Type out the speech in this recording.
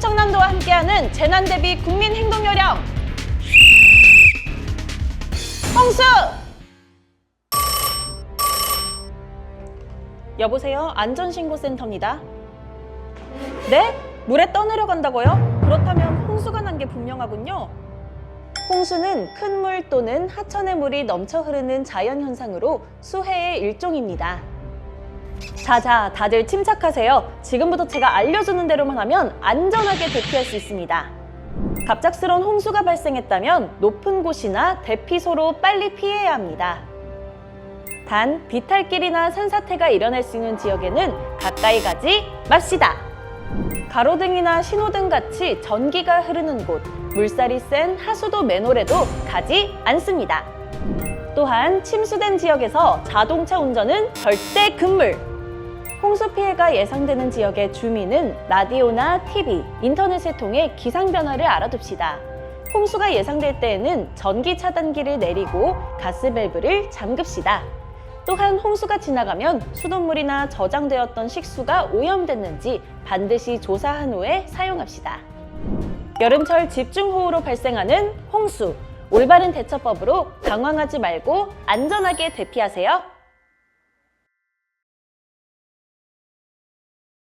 충청남도와 함께하는 재난 대비 국민 행동 요령. 홍수! 여보세요? 안전신고센터입니다. 네? 물에 떠내려간다고요? 그렇다면 홍수가 난 게 분명하군요. 홍수는 큰 물 또는 하천의 물이 넘쳐 흐르는 자연 현상으로 수해의 일종입니다. 자자, 다들 침착하세요. 지금부터 제가 알려주는 대로만 하면 안전하게 대피할 수 있습니다. 갑작스러운 홍수가 발생했다면 높은 곳이나 대피소로 빨리 피해야 합니다. 단, 비탈길이나 산사태가 일어날 수 있는 지역에는 가까이 가지 맙시다. 가로등이나 신호등 같이 전기가 흐르는 곳, 물살이 센 하수도 맨홀에도 가지 않습니다. 또한 침수된 지역에서 자동차 운전은 절대 금물. 홍수 피해가 예상되는 지역의 주민은 라디오나 TV, 인터넷을 통해 기상 변화를 알아둡시다. 홍수가 예상될 때에는 전기 차단기를 내리고 가스 밸브를 잠급시다. 또한 홍수가 지나가면 수돗물이나 저장되었던 식수가 오염됐는지 반드시 조사한 후에 사용합시다. 여름철 집중호우로 발생하는 홍수. 올바른 대처법으로 당황하지 말고 안전하게 대피하세요.